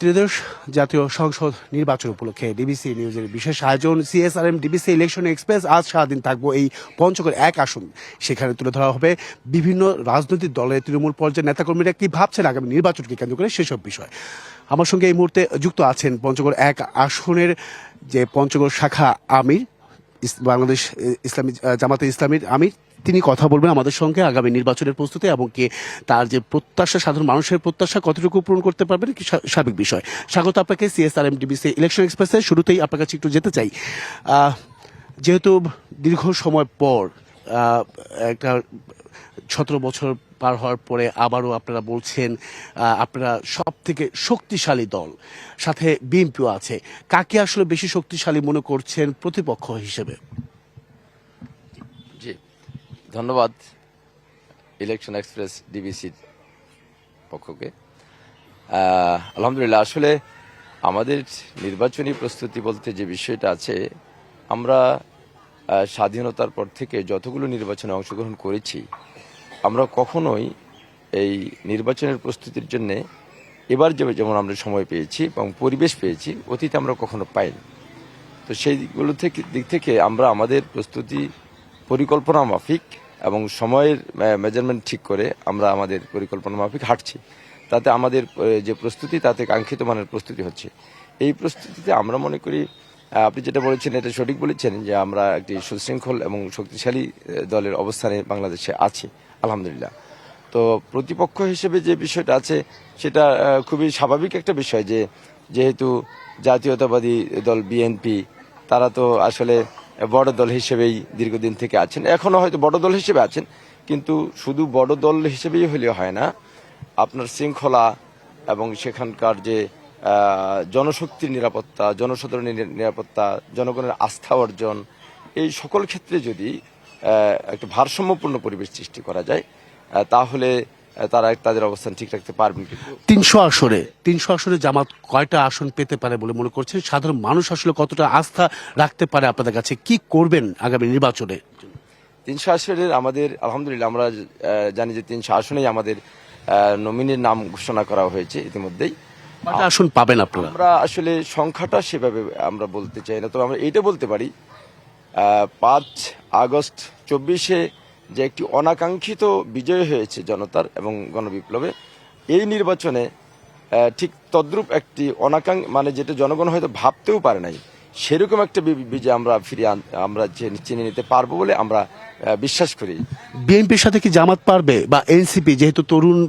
ত্রিদশ জাতীয় সংসদ নির্বাচন উপলক্ষে ডিবিসি নিউজের বিশেষ আয়োজন। সিএসআরএম ডিবিসি ইলেকশন এক্সপ্রেস আজ সারাদিন থাকব এই পঞ্চগড় এক আসন। সেখানে তুলে ধরা হবে বিভিন্ন রাজনৈতিক দলের তৃণমূল পর্যায়ের নেতাকর্মীরা কি ভাবছেন আগামী নির্বাচনকে কেন্দ্র করে সেসব বিষয়। আমার সঙ্গে এই মুহূর্তে যুক্ত আছেন পঞ্চগড় এক আসনের যে পঞ্চগড় শাখা আমির বাংলাদেশ ইসলামী জামাতে ইসলামীর আমির। তিনি কথা বলবেন আমাদের সঙ্গে আগামী নির্বাচনের প্রস্তুতি এবং কে তার যে প্রত্যাশা, সাধারণ মানুষের প্রত্যাশা কতটুকু পূরণ করতে পারবেন, কি স্বা- স্বাভাবিক বিষয়। স্বাগত আপনাকে সিএসআর এম ডিবিসি ইলেকশন এক্সপ্রেসে শুরুতেই আপনার কাছে একটু যেতে চাই। যেহেতু দীর্ঘ সময় পর একটা সতেরো বছর পার হওয়ার পরে আবারও আপনারা বলছেন আপনারা সব থেকে শক্তিশালী দল, সাথে বিএনপিও আছে। কাকে আসলে বেশি শক্তিশালী মনে করছেন প্রতিপক্ষ হিসেবে? ধন্যবাদ, ইলেকশন এক্সপ্রেস ডিবিসির পক্ষকে। আলহামদুলিল্লাহ, আসলে আমাদের নির্বাচনী প্রস্তুতি বলতে যে বিষয়টা আছে, আমরা স্বাধীনতার পর থেকে যতগুলো নির্বাচনে অংশগ্রহণ করেছি, আমরা কখনোই এই নির্বাচনের প্রস্তুতির জন্যে এবার যেমন আমরা সময় পেয়েছি এবং পরিবেশ পেয়েছি, অতীতে আমরা কখনো পাইনি। তো সেইগুলো থেকে, দিক থেকে আমরা আমাদের প্রস্তুতি পরিকল্পনা মাফিক এবং সময়ের মেজারমেন্ট ঠিক করে আমরা আমাদের পরিকল্পনা মাফিক হাঁটছি। তাতে আমাদের যে প্রস্তুতি, তাতে কাঙ্ক্ষিত মানের প্রস্তুতি হচ্ছে। এই প্রস্তুতিতে আমরা মনে করি আপনি যেটা বলেছেন, এটা সঠিক বলেছেন যে আমরা একটি সুশৃঙ্খল এবং শক্তিশালী দলের অবস্থানে বাংলাদেশে আছি, আলহামদুলিল্লাহ। তো প্রতিপক্ষ হিসেবে যে বিষয়টা আছে, সেটা খুবই স্বাভাবিক একটা বিষয় যে, যেহেতু জাতীয়তাবাদী দল বিএনপি, তারা তো আসলে বড় দল হিসেবেই দীর্ঘদিন থেকে আছেন। এখনও হয়তো বড় দল হিসেবে আছেন, কিন্তু শুধু বড় দল হিসেবেই হলে হয় না। আপনার শৃঙ্খলা এবং সেখানকার যে জনশক্তির নিরাপত্তা, জনসাধারণের নিরাপত্তা, জনগণের আস্থা অর্জন, এই সকল ক্ষেত্রে যদি একটা ভারসাম্যপূর্ণ পরিবেশ সৃষ্টি করা যায় তাহলে তারা তাদের অবস্থান ঠিক রাখতে পারবেন তিনশো আসরে তিনশো আসরে জামাত কয়টা আসন পেতে পারে বলে মনে করছেন? সাধারণ মানুষ আসলে কতটা আস্থা রাখতে পারে আপনাদের কাছে? কি করবেন আগামী নির্বাচনে? তিনশো আসনের আমাদের আলহামদুলিল্লাহ আমরা জানি যে তিনশো আসনেই আমাদের নমিনির নাম ঘোষণা করা হয়েছে ইতিমধ্যেই। আসন পাবেন আপনারা? আমরা আসলে সংখ্যাটা সেভাবে আমরা বলতে চাই না তবে আমরা এইটা বলতে পারি পাঁচ আগস্ট চব্বিশে যে একটি অনাকাঙ্ক্ষিত বিজয় হয়েছে জনতার এবং গণবিপ্লবে, এই নির্বাচনে ঠিক তদ্রূপ একটি অনাকাঙ্ মানে যেটা জনগণ হয়তো ভাবতেও পারে নাই সেরকম একটা বি- বিজয় আমরা ফিরিয়ে আন- আমরা চিনে নিতে পারব বলে আমরা বিশ্বাস করি। বিএনপির সাথে কি জামাত পারবে? বা এনসিপি যেহেতু তরুণ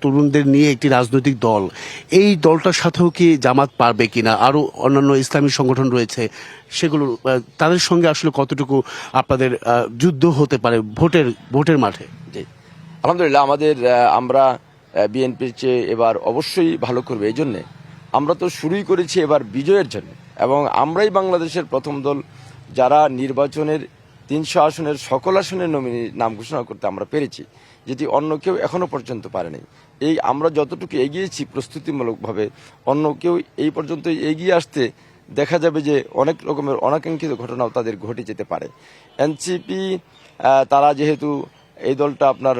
তরুণদের নিয়ে একটি রাজনৈতিক দল এই দলটার সাথেও কি জামাত পারবে কিনা? আরও অন্যান্য ইসলামী সংগঠন রয়েছে সেগুলো তাদের সঙ্গে আসলে কতটুকু আপনাদের যুদ্ধ হতে পারে ভোটের ভোটের মাঠে? জি। আলহামদুলিল্লাহ আমাদের আমরা বিএনপির চেয়ে এবার অবশ্যই ভালো করবে। এই জন্যে আমরা তো শুরুই করেছি এবার বিজয়ের জন্য। এবং আমরাই বাংলাদেশের প্রথম দল যারা নির্বাচনের তিনশো আসনের সকল আসনের নমিনি নাম ঘোষণা করতে আমরা পেরেছি, যেটি অন্য কেউ এখনও পর্যন্ত পারেনি। এই আমরা যতটুকু এগিয়েছি প্রস্তুতিমূলকভাবে, অন্য কেউ এই পর্যন্ত এগিয়ে আসতে দেখা যাবে যে অনেক রকমের অনাকাঙ্ক্ষিত ঘটনাও তাদের ঘটে যেতে পারে। এনসিপি তারা যেহেতু এই দলটা আপনার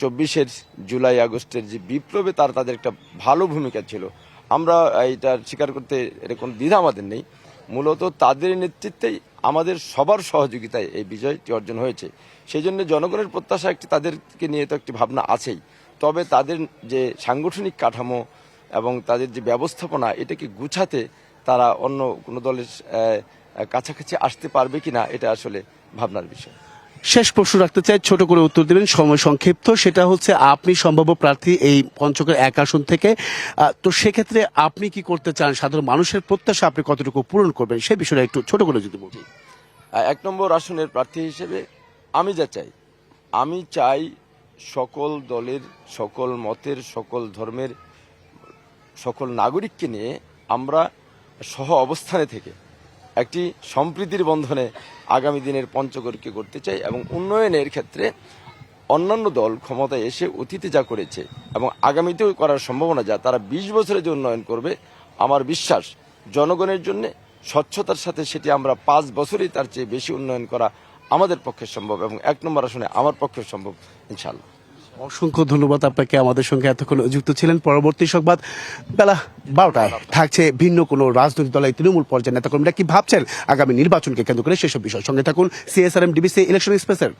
চব্বিশের জুলাই আগস্টের যে বিপ্লবে তার, তাদের একটা ভালো ভূমিকা ছিল। আমরা এটা স্বীকার করতে এটা কোনো দ্বিধা আমাদের নেই। মূলত তাদের নেতৃত্বেই আমাদের সবার সহযোগিতায় এই বিজয়টি অর্জন হয়েছে। সেই জন্য জনগণের প্রত্যাশা একটি, তাদেরকে নিয়ে তো একটি ভাবনা আছেই। তবে তাদের যে সাংগঠনিক কাঠামো এবং তাদের যে ব্যবস্থাপনা, এটাকে গুছাতে তারা অন্য কোনো দলের কাছাকাছি আসতে পারবে কিনা, এটা আসলে ভাবনার বিষয়। শেষ প্রশ্ন রাখতে চাই ছোট করে উত্তর দেবেন সময় সংক্ষিপ্ত। সেটা হচ্ছে আপনি সম্ভাব্য প্রার্থী এই পঞ্চকের এক আসন থেকে তো সেক্ষেত্রে আপনি কি করতে চান? সাধারণ মানুষের প্রত্যাশা আপনি কতটুকু পূরণ করবেন? সে বিষয়টা একটু ছোট করে যদি আহ, এক নম্বর আসনের প্রার্থী হিসেবে আমি যা চাই আমি চাই সকল দলের সকল মতের সকল ধর্মের সকল নাগরিককে নিয়ে আমরা সহ অবস্থানে থেকে একটি সম্প্রীতির বন্ধনে আগামী দিনের পঞ্চগড়কে করতে চাই এবং উন্নয়নের ক্ষেত্রে অন্যান্য দল ক্ষমতায় এসে অতীতে যা করেছে এবং আগামীতেও করার সম্ভাবনা যা, তারা বিশ বছরে যে উন্নয়ন করবে, আমার বিশ্বাস জনগণের জন্য স্বচ্ছতার সাথে সেটি আমরা পাঁচ বছরই তার চেয়ে বেশি উন্নয়ন করা আমাদের পক্ষে সম্ভব এবং এক নম্বর আসনে আমার পক্ষে সম্ভব ইনশাল্লাহ অসংখ্য ধন্যবাদ আপনাকে আমাদের সঙ্গে এতক্ষণ যুক্ত ছিলেন। পরবর্তী সংবাদ বেলা বারোটায়। থাকছে ভিন্ন কোনো রাজনৈতিক দলের তৃণমূল পর্যায়ের নেতাকর্মীরা কি ভাবছেন? আগামী নির্বাচনকে কেন্দ্র করে সেসব বিষয় সঙ্গে থাকুন। সিএসআরএম ডিবিসি ইলেকশন এক্সপ্রেসের